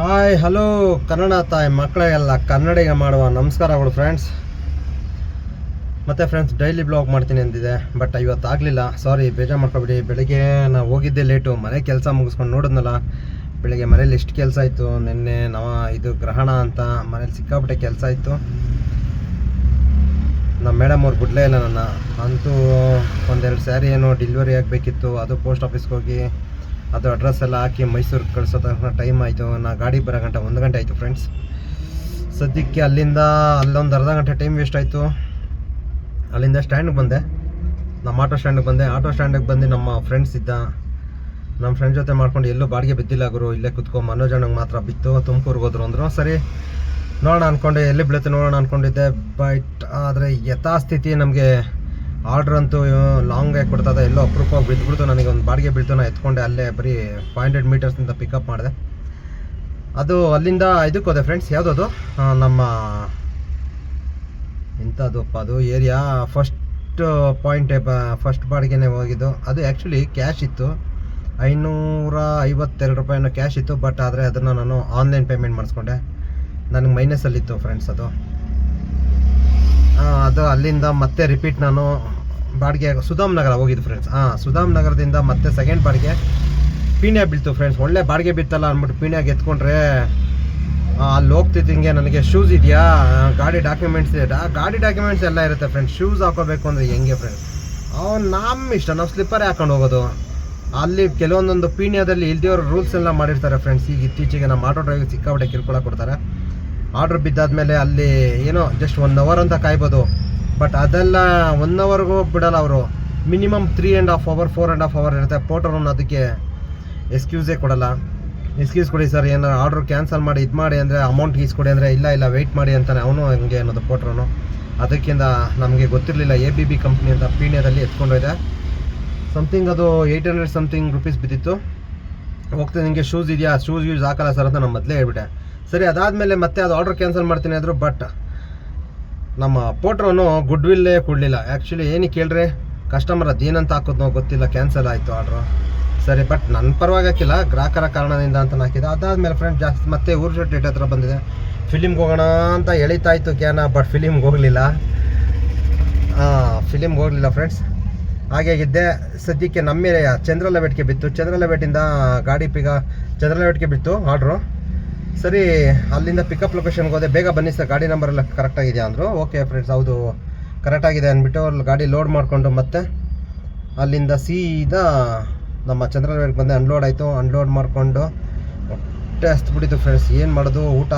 Hi, hello, Kannada ತಾಯಿ ಮಕ್ಕಳಿಗೆಲ್ಲ ಕನ್ನಡಿಗ ಮಾಡುವ ನಮಸ್ಕಾರಗಳು ಫ್ರೆಂಡ್ಸ್ ಮತ್ತೆ ಫ್ರೆಂಡ್ಸ್ ಡೈಲಿ ಬ್ಲಾಗ್ ಮಾಡ್ತೀನಿ ಅಂದಿದೆ ಬಟ್ ಇವತ್ತು ಆಗಲಿಲ್ಲ. ಸಾರಿ ಬೇಜಾರು ಮಾಡ್ಕೊಬಿಡಿ. ಬೆಳಿಗ್ಗೆ ನಾವು ಹೋಗಿದ್ದೆ ಲೇಟು ಮನೆ ಕೆಲಸ ಮುಗಿಸ್ಕೊಂಡು ನೋಡಿದ್ನಲ್ಲ, ಬೆಳಿಗ್ಗೆ ಮನೇಲಿ ಎಷ್ಟು ಕೆಲಸ ಇತ್ತು. ನಿನ್ನೆ ನವ ಇದು ಗ್ರಹಣ ಅಂತ ಮನೇಲಿ ಸಿಕ್ಕಾಪಟ್ಟೆ ಕೆಲಸ ಇತ್ತು. ನಮ್ಮ ಮೇಡಮ್ ಅವ್ರು ಬಿಡಲೇ ಇಲ್ಲ ನನ್ನ. ಅಂತೂ ಒಂದೆರಡು ಸ್ಯಾರಿ ಏನೋ ಡೆಲಿವರಿ ಆಗಬೇಕಿತ್ತು. ಅದು ಪೋಸ್ಟ್ ಆಫೀಸ್ಗೆ ಹೋಗಿ ಅದು ಅಡ್ರೆಸ್ ಎಲ್ಲ ಹಾಕಿ ಮೈಸೂರಿಗೆ ಕಳಿಸೋ ತನಕ ಟೈಮ್ ಆಯಿತು. ನಾ ಗಾಡಿ ಬರೋ ಗಂಟೆ ಒಂದು ಗಂಟೆ ಆಯಿತು ಫ್ರೆಂಡ್ಸ್ ಸದ್ಯಕ್ಕೆ ಅಲ್ಲಿಂದ ಅಲ್ಲೊಂದು ಅರ್ಧ ಗಂಟೆ ಟೈಮ್ ವೇಸ್ಟ್ ಆಯಿತು. ಅಲ್ಲಿಂದ ಸ್ಟ್ಯಾಂಡ್ಗೆ ಬಂದೆ. ನಮ್ಮ ಆಟೋ ಸ್ಟ್ಯಾಂಡಿಗೆ ಬಂದೆ. ಆಟೋ ಸ್ಟ್ಯಾಂಡಿಗೆ ಬಂದು ನಮ್ಮ ಫ್ರೆಂಡ್ಸ್ ಇದ್ದ. ನಮ್ಮ ಫ್ರೆಂಡ್ ಜೊತೆ ಮಾಡ್ಕೊಂಡು ಎಲ್ಲೂ ಬಾಡಿಗೆ ಬಿದ್ದಿಲ್ಲ ಗುರು. ಇಲ್ಲೇ ಕುತ್ಕೊ ಮನೋಜ್ ಅಣ್ಣಂಗೆ ಮಾತ್ರ ಬಿತ್ತು. ತುಮಕೂರಿಗೆ ಹೋದ್ರು ಅಂದರು. ಸರಿ, ನೋಡೋಣ ಅಂದ್ಕೊಂಡೆ ಎಲ್ಲಿ ಬೀಳುತ್ತೆ ನೋಡೋಣ ಅಂದ್ಕೊಂಡಿದ್ದೆ ಬಟ್ ಆದರೆ ಯಥಾಸ್ಥಿತಿ ನಮಗೆ ಆರ್ಡ್ರ್ ಅಂತೂ ಲಾಂಗ್ ಆಗಿ ಕೊಡ್ತದೆ. ಎಲ್ಲೋ ಅಪ್ರೂಪವಾಗಿ ಬಿದ್ದುಬಿಡ್ತು. ನನಗೆ ಒಂದು ಬಾಡಿಗೆ ಬೀಳ್ತು ನಾನು ಎತ್ಕೊಂಡೆ ಅಲ್ಲೇ ಬರೀ ಫೈವ್ ಹಂಡ್ರೆಡ್ ಮೀಟರ್ಸ್ನಿಂದ ಪಿಕಪ್ ಮಾಡಿದೆ. ಅದು ಅಲ್ಲಿಂದ ಇದಕ್ಕೆ ಹೋದೆ ಫ್ರೆಂಡ್ಸ್ ಯಾವುದದು? ನಮ್ಮ ಇಂಥದ್ದಪ್ಪ ಅದು? ಏರಿಯಾ. ಫಸ್ಟ್ ಪಾಯಿಂಟ್ ಫಸ್ಟ್ ಬಾಡಿಗೆನೇ ಹೋಗಿದ್ದು. ಅದು ಆ್ಯಕ್ಚುಲಿ ಕ್ಯಾಶ್ ಇತ್ತು. ಐನೂರ ಐವತ್ತೆರಡು ರೂಪಾಯಿನೂ ಕ್ಯಾಶ್ ಇತ್ತು. ಬಟ್ ಆದರೆ ಅದನ್ನು ನಾನು ಆನ್ಲೈನ್ ಪೇಮೆಂಟ್ ಮಾಡಿಸ್ಕೊಂಡೆ. ನನಗೆ ಮೈನಸಲ್ಲಿತ್ತು ಫ್ರೆಂಡ್ಸ್ ಅದು. ಅದು ಅಲ್ಲಿಂದ ಮತ್ತೆ ರಿಪೀಟ್ ನಾನು ಬಾಡಿಗೆ ಸುಧಾಮ್ ನಗರ ಹೋಗಿದ್ದು ಫ್ರೆಂಡ್ಸ್ ಹಾಂ ಸುಧಾಮ್ ನಗರದಿಂದ ಮತ್ತೆ ಸೆಕೆಂಡ್ ಬಾಡಿಗೆ. ಪೀಣ್ಯ ಬೀಳ್ತು ಫ್ರೆಂಡ್ಸ್ ಒಳ್ಳೆ ಬಾಡಿಗೆ ಬಿತ್ತಲ್ಲ ಅಂದ್ಬಿಟ್ಟು ಪೀಣ್ಯಾಗೆ ಎತ್ಕೊಂಡ್ರೆ ಅಲ್ಲಿ ಹೋಗ್ತಿದ್ದಂಗೆ ನನಗೆ ಶೂಸ್ ಇದೆಯಾ? ಗಾಡಿ ಡಾಕ್ಯುಮೆಂಟ್ಸ್ ಇದೆ. ಗಾಡಿ ಡಾಕ್ಯುಮೆಂಟ್ಸ್ ಎಲ್ಲ ಇರುತ್ತೆ ಫ್ರೆಂಡ್ಸ್ ಶೂಸ್ ಹಾಕೋಬೇಕು ಅಂದರೆ ಹೆಂಗೆ ಫ್ರೆಂಡ್ಸ್ ಅವ್ನು ನಮ್ಮ ಇಷ್ಟ. ನಾವು ಸ್ಲಿಪ್ಪರೇ ಹಾಕೊಂಡು ಹೋಗೋದು. ಅಲ್ಲಿ ಕೆಲವೊಂದೊಂದು ಪೀಣ್ಯದಲ್ಲಿ ಇಲ್ದಿರೋ ರೂಲ್ಸ್ ಎಲ್ಲ ಮಾಡಿರ್ತಾರೆ ಫ್ರೆಂಡ್ಸ್ ಈಗ ಇತ್ತೀಚೆಗೆ ನಮ್ಮ ಆಟೋ ಡ್ರೈವರ್ ಸಿಕ್ಕಾಪಟ್ಟೆ ಕಿರ್ಕೊಳ ಕೊಡ್ತಾರೆ. ಆರ್ಡ್ರ್ ಬಿದ್ದಾದ್ಮೇಲೆ ಅಲ್ಲಿ ಏನೋ ಜಸ್ಟ್ ಒನ್ ಅವರ್ ಅಂತ ಕಾಯ್ಬೋದು. ಬಟ್ ಅದೆಲ್ಲ ಒನ್ ಅವರ್ಗೂ ಬಿಡಲ್ಲ ಅವರು. Minimum three and half hour four and half hour ಇರುತ್ತೆ. ಪೋಟರ್ನ ಅದಕ್ಕೆ ಎಕ್ಸ್ಕ್ಯೂಸೇ ಕೊಡಲ್ಲ. ಎಕ್ಸ್ಕ್ಯೂಸ್ ಕೊಡಿ ಸರ್ ಏನಾರು ಆರ್ಡ್ರ್ ಕ್ಯಾನ್ಸಲ್ ಮಾಡಿ, ಇದು ಮಾಡಿ ಅಂದರೆ ಅಮೌಂಟ್ ಕೊಡಿ ಅಂದರೆ ಇಲ್ಲ ಇಲ್ಲ ವೆಯ್ಟ್ ಮಾಡಿ ಅಂತಾನೆ ಅವನು ಹಂಗೆ ಅನ್ನೋದು ಪೋಟ್ರನು ಅದಕ್ಕಿಂತ ನಮಗೆ ಗೊತ್ತಿರಲಿಲ್ಲ ಎ ಬಿ ಬಿ ಕಂಪ್ನಿ ಅಂತ ಪೀಣ್ಯದಲ್ಲಿ ಎತ್ಕೊಂಡೋಯ್ದೆ ಸಮಥಿಂಗ್ ಅದು ಏಯ್ಟ್ ಹಂಡ್ರೆಡ್ ಸಮಥಿಂಗ್ ರುಪೀಸ್ ಬಿದ್ದಿತ್ತು. ಹೋಗ್ತಾ ನಿಮಗೆ ಶೂಸ್ ಇದೆಯಾ? ಶೂಸ್ ಯೂಸ್ ಹಾಕಲ್ಲ ಸರ್ ಅಂತ ನಾನು ಮೊದಲೇ ಹೇಳ್ಬಿಟ್ಟೆ. ಸರಿ, ಅದಾದಮೇಲೆ ಮತ್ತೆ ಅದು ಆರ್ಡರ್ ಕ್ಯಾನ್ಸಲ್ ಮಾಡ್ತೀನಿ ಅಂದರು ಬಟ್ ನಮ್ಮ ಪೋಟ್ರವನು ಗುಡ್ ವಿಲ್ಲೇ ಕೊಡಲಿಲ್ಲ. ಆ್ಯಕ್ಚುಲಿ ಏನಕ್ಕೆ ಕೇಳ್ರಿ? ಕಸ್ಟಮರ್ ಅದೇನಂತ ಹಾಕೋದು ನಾವು ಗೊತ್ತಿಲ್ಲ ಕ್ಯಾನ್ಸಲ್ ಆಯಿತು ಆರ್ಡ್ರು ಸರಿ ಬಟ್ ನನ್ನ ಪರವಾಗಿ ಹಾಕಿಲ್ಲ, ಗ್ರಾಹಕರ ಕಾರಣದಿಂದ ಅಂತ ಹಾಕಿದ್ದೆ. ಹಾಕಿದೆ ಅದಾದಮೇಲೆ ಫ್ರೆಂಡ್ ಜಾಸ್ತಿ ಮತ್ತೆ ಊರು ಡೇಟ್ ಹತ್ರ ಬಂದಿದೆ. ಫಿಲಿಮ್ಗೆ ಹೋಗೋಣ ಅಂತ ಎಳಿತಾ ಇತ್ತು ಕ್ಯಾನ ಬಟ್ ಫಿಲಿಮ್ಗೆ ಹೋಗಲಿಲ್ಲ. ಫಿಲಿಮ್ಗೆ ಹೋಗಲಿಲ್ಲ ಫ್ರೆಂಡ್ಸ್ ಹಾಗಾಗಿದ್ದೆ ಸದ್ಯಕ್ಕೆ ನಮ್ಮ ಚಂದ್ರಲಬೇಟ್ಗೆ ಬಿತ್ತು. ಚಂದ್ರಲಬೇಟಿಂದ ಗಾಡಿ ಪೀಗ ಚಂದ್ರಲಬೇಟ್ಗೆ ಬಿತ್ತು ಆರ್ಡ್ರು ಸರಿ, ಅಲ್ಲಿಂದ ಪಿಕಪ್ ಲೊಕೇಶನ್ಗೆ ಹೋದೆ. ಬೇಗ ಬನ್ನಿ ಸರ್ ಗಾಡಿ ನಂಬರ್ ಎಲ್ಲ ಕರೆಕ್ಟಾಗಿದೆಯಾ ಅಂದರು? ಓಕೆ ಫ್ರೆಂಡ್ಸ್ ಹೌದು ಕರೆಕ್ಟಾಗಿದೆ ಅಂದ್ಬಿಟ್ಟು ಅಲ್ಲಿ ಗಾಡಿ ಲೋಡ್ ಮಾಡಿಕೊಂಡು ಮತ್ತೆ ಅಲ್ಲಿಂದ ಸೀದಾ ನಮ್ಮ ಚಂದ್ರಲಬೇಟ್ಗೆ ಬಂದೆ. ಅನ್ಲೋಡ್ ಆಯಿತು. ಅನ್ಲೋಡ್ ಮಾಡಿಕೊಂಡು ಹೊಟ್ಟೆ ಹಸ್ಬಿಟ್ಟಿತ್ತು ಫ್ರೆಂಡ್ಸ್ ಏನು ಮಾಡೋದು? ಊಟ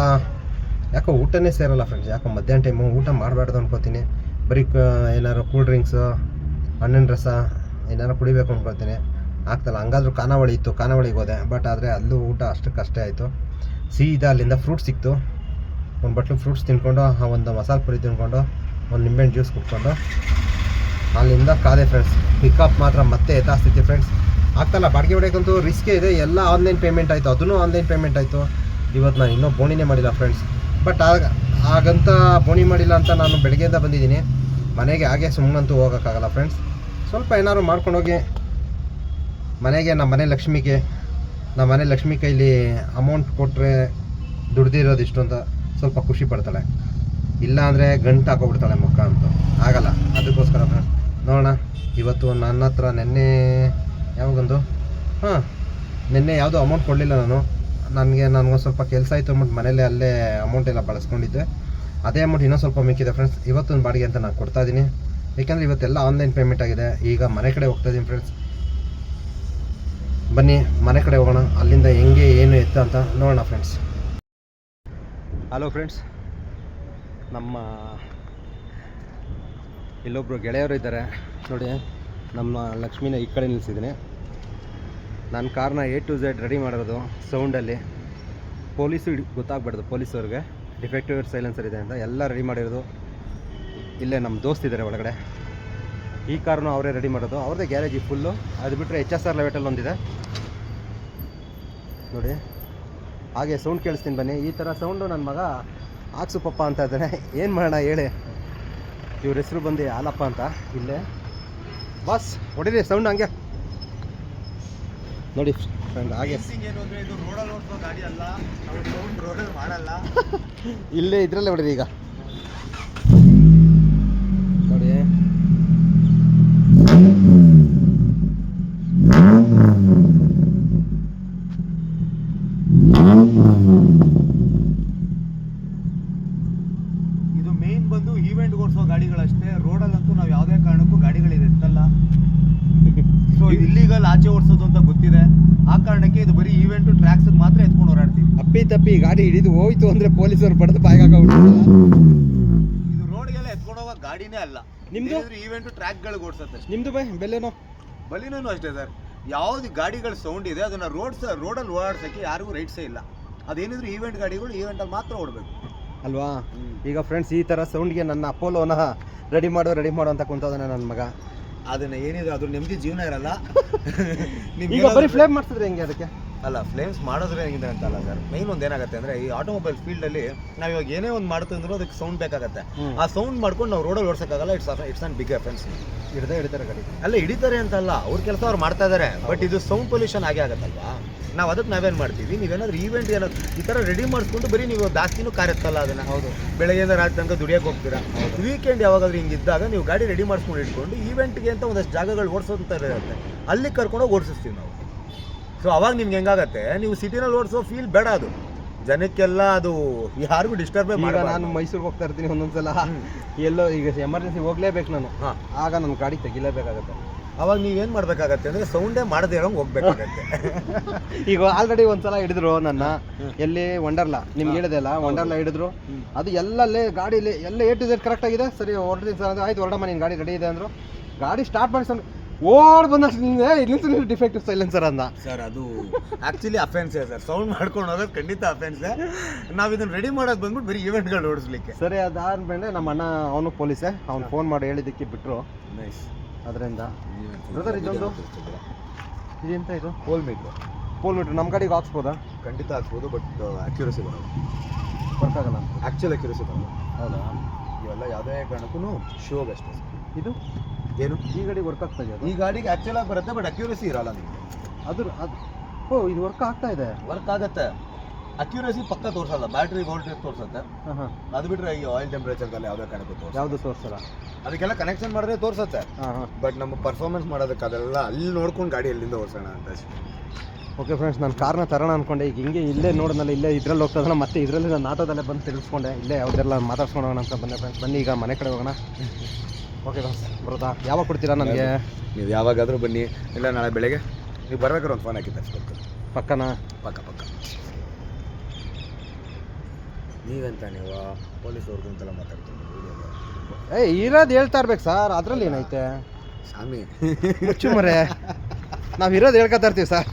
ಯಾಕೋ ಊಟನೇ ಸೇರಲ್ಲ ಫ್ರೆಂಡ್ಸ್ ಯಾಕೋ ಮಧ್ಯಾಹ್ನ ಟೈಮು ಊಟ ಮಾಡಬಾರ್ದು ಅನ್ಕೋತೀನಿ. ಬರೀ ಏನಾದ್ರು ಕೂಲ್ ಡ್ರಿಂಕ್ಸು ಹಣ್ಣಿನ ರಸ ಏನಾರು ಕುಡಿಬೇಕು ಅಂದ್ಕೊಳ್ತೀನಿ ಆಗ್ತಲ್ಲ, ಹಂಗಾದ್ರೂ ಖಾನಾವಳಿ ಇತ್ತು. ಖಾನಾವಳಿಗೆ ಹೋದೆ. ಬಟ್ ಆದರೆ ಅಲ್ಲೂ ಊಟ ಅಷ್ಟಕ್ಕಷ್ಟೇ ಆಯಿತು. ಸೀದಾ ಅಲ್ಲಿಂದ ಫ್ರೂಟ್ಸ್ ಸಿಕ್ತು. ಒಂದು ಬಟ್ಲು ಫ್ರೂಟ್ಸ್ ತಿನ್ಕೊಂಡು, ಆ ಒಂದು ಮಸಾಲೆ ಪುರಿ ತಿನ್ಕೊಂಡು, ಒಂದು ನಿಂಬೆಹಣ್ಣು ಜ್ಯೂಸ್ ಕುಟ್ಕೊಂಡು ಅಲ್ಲಿಂದ ಕಾದೆ ಫ್ರೆಂಡ್ಸ್ ಪಿಕಪ್ ಮಾತ್ರ ಮತ್ತೆ ಯಥಾಸ್ಥಿತಿ ಫ್ರೆಂಡ್ಸ್ ಆಗ್ತಲ್ಲ, ಬಾಡಿಗೆ ಹೊಡೆಯಕ್ಕಂತೂ ರಿಸ್ಕೇ ಇದೆ. ಎಲ್ಲ ಆನ್ಲೈನ್ ಪೇಮೆಂಟ್ ಆಯಿತು. ಅದೂ ಆನ್ಲೈನ್ ಪೇಮೆಂಟ್ ಆಯಿತು. ಇವತ್ತು ನಾನು ಇನ್ನೂ ಬೋಣಿನೇ ಮಾಡಿಲ್ಲ ಫ್ರೆಂಡ್ಸ್ ಬಟ್ ಆಗ ಆಗಂತ ಬೋಣಿ ಮಾಡಿಲ್ಲ ಅಂತ ನಾನು ಬೆಳಗ್ಗೆಯಿಂದ ಬಂದಿದ್ದೀನಿ. ಮನೆಗೆ ಹಾಗೆ ಸುಮ್ಮನಂತೂ ಹೋಗೋಕ್ಕಾಗಲ್ಲ ಫ್ರೆಂಡ್ಸ್ ಸ್ವಲ್ಪ ಏನಾದ್ರು ಮಾಡ್ಕೊಂಡೋಗಿ, ಮನೆಗೆ, ನಮ್ಮ ಮನೆ ಲಕ್ಷ್ಮಿಗೆ ನಮ್ಮ ಮನೆ ಲಕ್ಷ್ಮಿ ಕೈಲಿ ಅಮೌಂಟ್ ಕೊಟ್ಟರೆ ದುಡ್ದಿರೋದು ಇಷ್ಟು ಅಂತ ಸ್ವಲ್ಪ ಖುಷಿ ಪಡ್ತಾಳೆ. ಇಲ್ಲ ಅಂದರೆ ಗಂಟು ಹಾಕೋಬಿಡ್ತಾಳೆ ಮುಖ ಅಂತ. ಆಗಲ್ಲ. ಅದಕ್ಕೋಸ್ಕರ ನೋಡೋಣ. ಇವತ್ತು ನನ್ನ ಹತ್ರ ನಿನ್ನೆ, ಯಾವಾಗೊಂದು? ಹಾಂ, ನಿನ್ನೆ ಯಾವುದೂ ಅಮೌಂಟ್ ಕೊಡಲಿಲ್ಲ ನಾನು. ನನಗೆ, ನನಗೊಂದು ಸ್ವಲ್ಪ ಕೆಲಸ ಆಯಿತು ಅಂದ್ಬಿಟ್ಟು ಮನೆಯಲ್ಲೇ ಅಲ್ಲೇ ಅಮೌಂಟ್ ಎಲ್ಲ ಬಳಸ್ಕೊಂಡಿದ್ದೆ. ಅದೇ ಅಮೌಂಟ್ ಇನ್ನೂ ಸ್ವಲ್ಪ ಮಿಕ್ಕಿದೆ. ಫ್ರೆಂಡ್ಸ್ ಇವತ್ತೊಂದು ಬಾಡಿಗೆ ಅಂತ ನಾನು ಕೊಡ್ತಾ ಇದ್ದೀನಿ. ಏಕೆಂದರೆ ಇವತ್ತೆಲ್ಲ ಆನ್ಲೈನ್ ಪೇಮೆಂಟ್ ಆಗಿದೆ. ಈಗ ಮನೆ ಕಡೆ ಹೋಗ್ತಾ ಇದ್ದೀನಿ ಫ್ರೆಂಡ್ಸ್ ಬನ್ನಿ, ಮನೆ ಕಡೆ ಹೋಗೋಣ. ಅಲ್ಲಿಂದ ಹೆಂಗೆ, ಏನು ಎತ್ತ ಅಂತ ನೋಡೋಣ ಫ್ರೆಂಡ್ಸ್ ಹಲೋ ಫ್ರೆಂಡ್ಸ್ ನಮ್ಮ ಇಲ್ಲೊಬ್ಬರು ಗೆಳೆಯರು ಇದ್ದಾರೆ. ನೋಡಿ, ನಮ್ಮ ಲಕ್ಷ್ಮಿನ ಈ ಕಡೆ ನಿಲ್ಲಿಸಿದ್ದೀನಿ. ನನ್ನ ಕಾರ್ನ ಎ ಟು ಝೆಡ್ ರೆಡಿ ಮಾಡಿರೋದು ಸೌಂಡಲ್ಲಿ ಪೊಲೀಸು ಗೊತ್ತಾಗ್ಬಾರ್ದು ಪೊಲೀಸವ್ರಿಗೆ. ಡಿಫೆಕ್ಟಿವ್ ಸೈಲೆನ್ಸರ್ ಇದೆ ಅಂತ ಎಲ್ಲ ರೆಡಿ ಮಾಡಿರೋದು. ಇಲ್ಲೇ ನಮ್ಮ ದೋಸ್ತಿದ್ದಾರೆ ಒಳಗಡೆ. ಈ ಕಾರನ್ನು ಅವರೇ ರೆಡಿ ಮಾಡೋದು. ಅವ್ರದ್ದೇ ಗ್ಯಾರೇಜ್ ಫುಲ್ಲು ಅದು ಬಿಟ್ಟರೆ ಎಚ್ ಎಸ್ ಆರ್ ಲೆವೆಟಲ್ಲಿ ಒಂದಿದೆ. ನೋಡಿ. ಹಾಗೆ ಸೌಂಡ್ ಕೇಳಿಸ್ತೀನಿ ಬನ್ನಿ. ಈ ಥರ ಸೌಂಡು ನನ್ನ ಮಗ ಹಾಕ್ಸು ಪಪ್ಪ ಅಂತ ಇದ್ದಾನೆ. ಏನು ಮಾಡೋಣ ಹೇಳಿ. ಇವ್ರ ಹೆಸರು ಬಂದು ಹಾಲಪ್ಪ ಅಂತ. ಇಲ್ಲೇ. ಬಸ್ ಹೊಡಿರಿ ಸೌಂಡ್ ಹಂಗೆ. ನೋಡಿ ಫ್ರೆಂಡ್ ಹಾಗೆ. ಇಲ್ಲೇ ಇದ್ರಲ್ಲೇ ಹೊಡಿರಿ ಈಗ ನೋಡಿ ಇದು ಮೇನ್ ಬಂದು ಈವೆಂಟ್ ಓಡಿಸೋ ಗಾಡಿಗಳಷ್ಟೇ ರೋಡಲ್ಲಂತೂ ನಾವು ಯಾವುದೇ ಕಾರಣಕ್ಕೂ ಗಾಡಿಗಳಿದೆ ಎತ್ತಲ್ಲ ಸೊ ಇದು ಇಲ್ಲಿಗಲ್ ಆಚೆ ಓಡಿಸೋದು ಅಂತ ಗೊತ್ತಿದೆ ಆ ಕಾರಣಕ್ಕೆ ಇದು ಬರೀ ಈವೆಂಟು ಟ್ರ್ಯಾಕ್ಸ್ ಮಾತ್ರ ಎತ್ಕೊಂಡು ಓಡಾಡ್ತೀವಿ. ಅಪ್ಪಿ ತಪ್ಪಿ ಗಾಡಿ ಹಿಡಿದು ಹೋಯ್ತು ಅಂದ್ರೆ ಪೊಲೀಸರು ಪಡೆದು ಬಾಯಿಗೆ ಹಾಕೊಂಡ್ಬಿಡ್ತಾರಲ್ಲ ಇದು ರೋಡ್ಗೆಲ್ಲ ಎತ್ಕೊಂಡು ಹೋಗೋ ಗಾಡಿನೇ ಅಲ್ಲ. ನಿಮ್ದು? ಈವೆಂಟ್ ಟ್ರ್ಯಾಕ್ಗಳಿಗೆ ಓಡಿಸುತ್ತೆ. ಅಷ್ಟೇ ನಿಮ್ದು ಬೈ ಬೆಲೆನೋ ಬಲಿನೂ ಅಷ್ಟೇ ಸರ್. ಯಾವ್ದು ಗಾಡಿಗಳ ಸೌಂಡ್ ಇದೆ ಅದನ್ನ ರೋಡ್ ರೋಡಲ್ಲಿ ಓಡಾಡ್ಸಕ್ಕೆ ಯಾರಿಗೂ ರೈಟ್ಸೇ ಇಲ್ಲ. ಅದೇನಿದ್ರು ಈವೆಂಟ್ ಗಾಡಿಗಳು ಈವೆಂಟಲ್ಲಿ ಮಾತ್ರ ಓಡಬೇಕು. ಅಲ್ವಾ? ಈಗ ಫ್ರೆಂಡ್ಸ್ ಈ ಥರ ಸೌಂಡ್ಗೆ ನನ್ನ ಅಪೋಲೋನ ರೆಡಿ ಮಾಡೋ ರೆಡಿ ಮಾಡೋ ಅಂತ ಕುಂತದಾನೆ ನನ್ನ ಮಗ. ಅದನ್ನ ಏನಿದ್ರು ಅದ್ರ ನೆಮ್ಮದಿ ಜೀವನ ಇರಲ್ಲ. ಈಗ ಬರೀ ಫ್ಲೇಮ್ ಮಾಡ್ತಿದ್ರೆ ಹೆಂಗೆ ಅದಕ್ಕೆ? ಅಲ್ಲ ಫ್ಲೇಮ್ಸ್ ಮಾಡಿದ್ರೆ ಹೆಂಗಿದೆ ಅಂತ ಅಲ್ಲ ಸರ್ ಮೈನ್ ಒಂದು ಏನಾಗುತ್ತೆ ಅಂದ್ರೆ ಈ ಆಟೋಮೊಬೈಲ್ ಫೀಲ್ಡ್ ಅಲ್ಲಿ ನಾವು ಇವಾಗ ಏನೇ ಒಂದು ಮಾಡ್ತಂದ್ರು ಅದಕ್ಕೆ ಸೌಂಡ್ ಬೇಕಾಗತ್ತೆ. ಆ ಸೌಂಡ್ ಮಾಡ್ಕೊಂಡು ನಾವು ರೋಡಲ್ಲಿ ಓಡಿಸೋಕ್ಕಾಗಲ್ಲ it's it's an big offence ಹಿಡ್ದೇ ಹಿಡಿತಾರೆ ಗಾಡಿ. ಅಲ್ಲ ಹಿಡಿತಾರೆ ಅಂತಲ್ಲ ಅವ್ರ ಕೆಲಸ ಅವ್ರು ಮಾಡ್ತಾ ಇದಾರೆ. ಬಟ್ ಇದು ಸೌಂಡ್ ಪೊಲ್ಯೂಷನ್ ಆಗೇ ಆಗತ್ತಲ್ವಾ? ನಾವು ಅದಕ್ಕೆ ನಾವೇನು ಮಾಡ್ತೀವಿ? ನೀವೇನಾದ್ರೂ ಈವೆಂಟ್ ಏನಾದ್ರು ಈ ಥರ ರೆಡಿ ಮಾಡಿಸ್ಕೊಂಡು ಬರೀ ನೀವು ಜಾಸ್ತಿನೂ ಕಾರ್ಯತ್ತಲ್ಲ ಅದನ್ನು. ಅದನ್ನ ಹೌದು ಬೆಳಗ್ಗೆಯಿಂದ ರಾತ್ರಿ ತನಕ ದುಡಿಯೋಕೆ ಹೋಗ್ತೀರಾ? ವೀಕೆಂಡ್ ಯಾವಾಗಾದ್ರೂ ಹಿಂಗಿದ್ದಾಗ ನೀವು ಗಾಡಿ ರೆಡಿ ಮಾಡಿಸ್ಕೊಂಡು ಇಟ್ಕೊಂಡು ಈವೆಂಟ್ಗೆ ಅಂತ ಒಂದಷ್ಟು ಜಾಗಗಳು ಓಡಿಸೋದಂತ ಇರುತ್ತೆ. ಅಲ್ಲಿ ಕರ್ಕೊಂಡೋಗಿ ಓಡಿಸ್ತೀವಿ ನಾವು. ಸೊ ಅವಾಗ ನಿಮ್ಗೆ ಹೆಂಗಾಗತ್ತೆ? ನೀವು ಸಿಟಿನಲ್ಲಿ ಓಡಿಸೋ ಫೀಲ್ ಬೇಡ ಅದು. ಜನಕ್ಕೆಲ್ಲ ಅದು ಯಾರಿಗೂ ಡಿಸ್ಟರ್ಬೇ ಈಗ ನಾನು ಮೈಸೂರಿಗೆ ಹೋಗ್ತಾ ಇರ್ತೀನಿ ಒಂದೊಂದ್ಸಲ. ಎಲ್ಲೋ ಈಗ ಎಮರ್ಜೆನ್ಸಿ ಹೋಗ್ಲೇಬೇಕು ನಾನು. ಹಾಂ. ಆಗ ನನ್ನ ಗಾಡಿ ತೆಗಿಲೇಬೇಕಾಗತ್ತೆ. ಅವಾಗ ನೀವು ಏನು ಮಾಡಬೇಕಾಗತ್ತೆ ಅಂದರೆ ಸೌಂಡೇ ಮಾಡದೆ ಇರೋಂಗೆ ಹೋಗ್ಬೇಕಾಗತ್ತೆ. ಈಗ ಆಲ್ರೆಡಿ ಒಂದ್ಸಲ ಹಿಡಿದ್ರು ನನ್ನ. ಎಲ್ಲಿ ವಂಡರ್ಲಾ ನಿಮ್ಗೆ ಹೇಳಿದೆ ಅಲ್ಲ ವಂಡರ್ಲಾ ಹಿಡಿದ್ರು. ಅದು ಎಲ್ಲಲ್ಲೇ ಗಾಡಿಲಿ ಎಲ್ಲ ಎ ಟು ಝೆಡ್ ಕರೆಕ್ಟ್ ಆಗಿದೆ. ಸರಿ ಹೊರಡ್ತೀನಿ ಸರ್ ಅಂದ್ರೆ ಆಯ್ತು ಹೊರಡಮ್ಮ ನಿನ್ನ ಗಾಡಿ ರೆಡಿ ಇದೆ ಅಂದ್ರು. ಗಾಡಿ ಸ್ಟಾರ್ಟ್ ಮಾಡಿಸ್ಕೊಂಡು ಓಡ್ ಬಂದಷ್ಟು ಇಲ್ಲಿ ಡಿಫೆಕ್ಟಿವ್ ಸೈಲೆನ್ಸರ್ ಅಂದ. ಸರ್ ಅದು ಆಕ್ಚುಲಿ ಅಫೆನ್ಸೇ ಸರ್ ಸೌಂಡ್ ಮಾಡ್ಕೊಂಡು ಹೋಗೋದು ಖಂಡಿತ ಅಫೆನ್ಸೇ ನಾವು ಇದನ್ನ ರೆಡಿ ಮಾಡೋದು ಬಂದ್ಬಿಟ್ಟು ಬರೀ ಇವೆಂಟ್ಗಳು ಓಡಿಸ್ಲಿಕ್ಕೆ. ಸರಿ ಅದಾದ್ಮೇಲೆ ನಮ್ಮ ಅಣ್ಣ ಅವನು ಪೊಲೀಸೇ ಅವ್ನು ಫೋನ್ ಮಾಡಿ ಹೇಳಿದ್ದಕ್ಕೆ ಬಿಟ್ಟರು ನೈಸ್ ಅದರಿಂದ. ಬ್ರದರ್ ಇದೊಂದು? ಇದೆಂತ ಇದು? ಪೋಲ್ ಮೀಟ್ರು ಪೋಲ್ ಮೀಟ್ರ್ ನಮ್ಮ ಗಾಡಿಗೆ ಹಾಕ್ಸ್ಬೋದಾ? ಖಂಡಿತ ಹಾಕ್ಬೋದು ಬಟ್ ಅಕ್ಯುರಸಿ ಬರೋದು ವರ್ಕ್ ಆಗಲ್ಲ ಆ್ಯಕ್ಚುಲ್ ಅಕ್ಯುರಸಿ ಬರೋದು ಹೌದಾ? ಇವೆಲ್ಲ ಯಾವುದೇ ಕಾರಣಕ್ಕೂ ಶೋ ಅಷ್ಟೇ ಇದು? ಏನು? ಈ ಗಾಡಿ ವರ್ಕ್ ಆಗ್ತಾ ಇದೆ ಈ ಗಾಡಿಗೆ ಆ್ಯಕ್ಚುಲ್ ಆಗಿ ಬರುತ್ತೆ ಬಟ್ ಅಕ್ಯುರಸಿ ಇರಲ್ಲ ನಿಮಗೆ. ಅದು ಅದು. ಓ ಇದು ವರ್ಕ್ ಆಗ್ತಾ ಇದೆ. ವರ್ಕ್ ಆಗುತ್ತೆ. ಅಕ್ಯುರಸಿ ಪಕ್ಕ ತೋರಿಸಲ್ಲ ಬ್ಯಾಟ್ರಿ ವೋಲ್ಟೇಜ್ ತೋರಿಸುತ್ತೆ. ಅದು ಬಿಟ್ಟರೆ ಈ ಆಯಿಲ್ ಟೆಂಪ್ರೇಚರ್ದಲ್ಲಿ ಯಾವುದೇ ಕಾರಣಕ್ಕೂ ತೋರಿಸ ಯಾವುದು ತೋರಿಸಲ್ಲ? ಅದಕ್ಕೆಲ್ಲ ಕನೆಕ್ಷನ್ ಮಾಡಿದ್ರೆ ತೋರಿಸುತ್ತೆ. ಬಟ್ ನಮ್ಮ ಪರ್ಫಾರ್ಮೆನ್ಸ್ ಮಾಡೋದಕ್ಕೆ ಅದೆಲ್ಲ ಅಲ್ಲಿ ನೋಡ್ಕೊಂಡು ಗಾಡಿ ಎಲ್ಲಿಂದ ಓಡಿಸೋಣ ಅಂತ ಅಷ್ಟೇ. ಓಕೆ ಫ್ರೆಂಡ್ಸ್ ನಾನು ಕಾರ್ನ ತರೋಣ ಅಂದ್ಕೊಂಡೆ ಈಗ ಹಿಂಗೆ ಇಲ್ಲೇ ನೋಡೋಣಲ್ಲ ಇಲ್ಲೇ ಇದ್ರಲ್ಲಿ ಹೋಗ್ತದಲ್ಲ ಮತ್ತೆ ಇದರಲ್ಲಿ ನಾನು ಆಟೋದಲ್ಲೇ ಬಂದು ತಿಳಿಸ್ಕೊಂಡೆ ಇಲ್ಲೇ ಯಾವುದೆಲ್ಲ ಮಾತಾಡ್ಸ್ಕೊಂಡು ಹೋಗೋಣ ಅಂತ ಬಂದೆ ಫ್ರೆಂಡ್ಸ್ ಬನ್ನಿ ಈಗ ಮನೆ ಕಡೆ ಹೋಗೋಣ. ಓಕೆ ಬಾಸ್ ಬರುತ್ತಾ? ಯಾವಾಗ ಕೊಡ್ತೀರಾ ನನಗೆ ನೀವು ಯಾವಾಗಾದರೂ ಬನ್ನಿ. ಇಲ್ಲ ನಾಳೆ ಬೆಳಗ್ಗೆ. ನೀವು ಬರ್ಬೇಕಾದ್ರೆ ಒಂದು ಫೋನ್ ಹಾಕಿ ತರಿಸ್ಕೊಡ್ತೀನಿ. ಪಕ್ಕನಾ? ಪಕ್ಕ ಪಕ್ಕ. ನೀವೆಂತ ನೀವು? ಪೊಲೀಸ್ ಅಂತೆಲ್ಲ ಮಾತಾಡ್ತೀನಿ ಏ ಇರೋದು ಹೇಳ್ತಾ ಇರ್ಬೇಕು ಸರ್. ಅದರಲ್ಲಿ ಏನೈತೆ? ಸ್ವಾಮಿ. ಮುಚ್ಚು ಮರೆ. ನಾವು ಇರೋದು ಹೇಳ್ಕೊತಾ ಇರ್ತೀವಿ ಸರ್.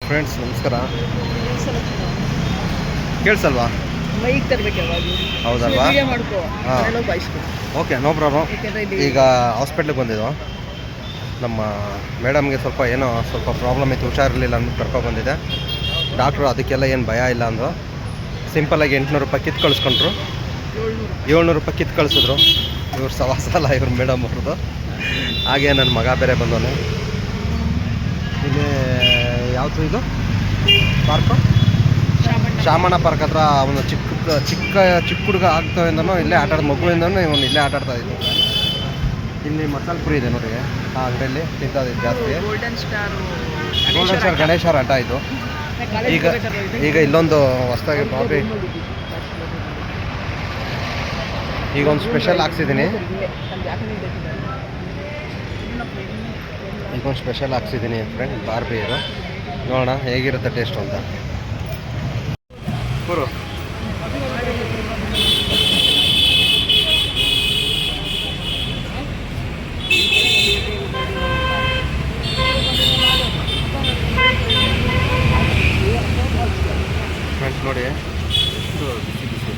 ಫ್ರೆಂಡ್ಸ್ ನಮಸ್ಕಾರ. ಕೇಳಿಸಲ್ವಾ? ತರ್ಬೇಕು ಹೌದಲ್ವಾ? ವಿಡಿಯೋ ಮಾಡ್ಕೋ. ಹಾ. ಬಾಯಿಸ್ಕೊ ಓಕೆ ನೋ ಪ್ರಾಬ್ಲಮ್ ಯಾಕೆಂದ್ರೆ ಇಲ್ಲಿ ಈಗ ಹಾಸ್ಪಿಟ್ಲಿಗೆ ಬಂದಿದ್ದು. ನಮ್ಮ ಮೇಡಮ್ಗೆ ಸ್ವಲ್ಪ ಏನೋ ಸ್ವಲ್ಪ ಪ್ರಾಬ್ಲಮ್ ಇತ್ತು ಹುಷಾರಿರಲಿಲ್ಲ ಅಂತ ಕರ್ಕೊಂಡು ಬಂದಿದೆ ಡಾಕ್ಟ್ರು ಅದಕ್ಕೆಲ್ಲ ಏನು ಭಯ ಇಲ್ಲ ಅಂದರು. ಸಿಂಪಲಾಗಿ ಎಂಟುನೂರು ರೂಪಾಯಿ ಕಿತ್ತು ಕಳಿಸ್ಕೊಂಡ್ರು. ಏಳ್ನೂರು ರೂಪಾಯಿ ಕಿತ್ತು ಕಳಿಸಿದ್ರು. ಇವ್ರು ಸವಾಸ ಅಲ್ಲ ಇವ್ರು ಮೇಡಮ್ ಅವ್ರದ್ದು ಹಾಗೆ ನನ್ನ ಮಗ ಬೇರೆ ಬಂದವನು. ಇಲ್ಲಿ ಯಾವುದು ಇದು? ಪಾರ್ಕು ಶಾಮಣ್ಣ ಪಾರ್ಕ್ ಹತ್ರ ಅವನು ಚಿಕ್ಕ ಚಿಕ್ಕ ಚಿಕ್ಕ ಹುಡುಗ ಆಗ್ತಾವಿಂದನೂ ಇಲ್ಲೇ ಆಟ ಆಡೋದು ಮಗುವಿಂದನೂ ಇವನು ಇಲ್ಲೇ ಆಟ ಆಡ್ತಾ ಇದ್ದೀನಿ ಇಲ್ಲಿ ಮಸಾಲೆ ಪುರಿ ಇದೆ ನೋಡಿ ಆ ಅಂಗಡಿಯಲ್ಲಿ ತಿಂತದಿದ್ದು ಜಾಸ್ತಿ. ಗೋಲ್ಡನ್ ಸ್ಟಾರ್ ಗಣೇಶರ ಆಟ. ಇದು. ಈಗ ಈಗ ಇಲ್ಲೊಂದು ಹೊಸದಾಗಿ ಬಾಬಿ. ಈಗ ಒಂದು ಸ್ಪೆಷಲ್ ಹಾಕ್ಸಿದ್ದೀನಿ. ಈಗ ಒಂದು ಸ್ಪೆಷಲ್ ಹಾಕ್ಸಿದ್ದೀನಿ ಫ್ರೆಂಡ್ ಬಾರ್ಬಿಯರು ನೋಡೋಣ ಹೇಗಿರುತ್ತೆ ಟೇಸ್ಟ್ ಅಂತ. ಪುರು ಫ್ರೆಂಡ್ಸ್ ನೋಡಿ. ಇದು ಬಿಸಿ ಬಿಸಿ.